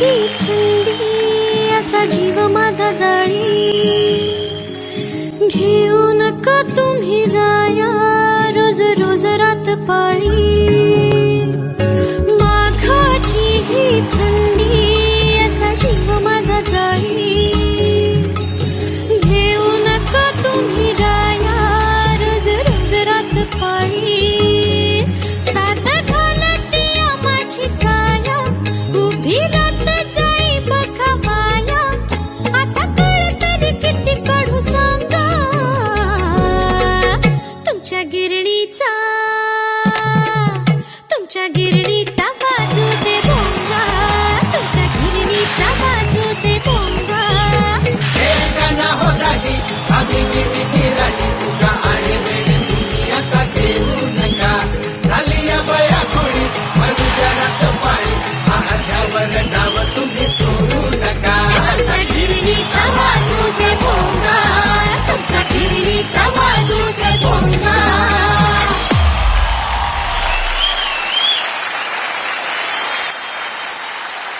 माघाची थंडी असा जीव माझा जाळी. घेऊ नका तुम्ही जाया? रोज रोज रात पाळी.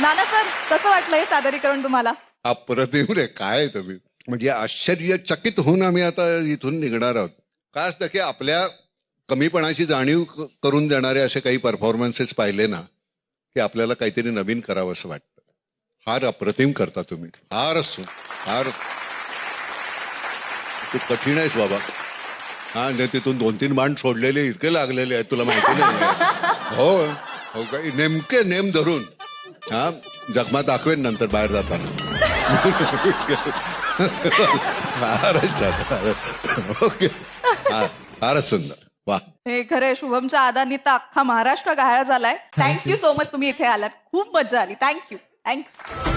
नाना सर कसं वाटलं हे सादरीकरण तुम्हाला अप्रतिम रे काय तुम्ही म्हणजे आश्चर्यचकित होऊन आम्ही आता इथून निघणार आहोत काय असतं की आपल्या कमीपणाची जाणीव करून देणारे असे काही परफॉर्मन्सेस पाहिले ना की आपल्याला काहीतरी नवीन करावं असं वाटतं फार अप्रतिम करता तुम्ही फारच सु- फार तू कठीण आहेस बाबा हा आणि तिथून दोन तीन बाण सोडलेले इतके लागलेले आहेत तुला माहिती नाही हो हो काही नेमके नेम धरून हा? जगमा दाखवेन नंतर बाहेर जाताना. ओके. हा, फारच सुंदर. वा. हे खरंय शुभमच्या आदानी तर अख्खा महाराष्ट्र गाळा झालाय. थँक्यू सो मच तुम्ही इथे आलात. खूप मजा आली. Thank you thank you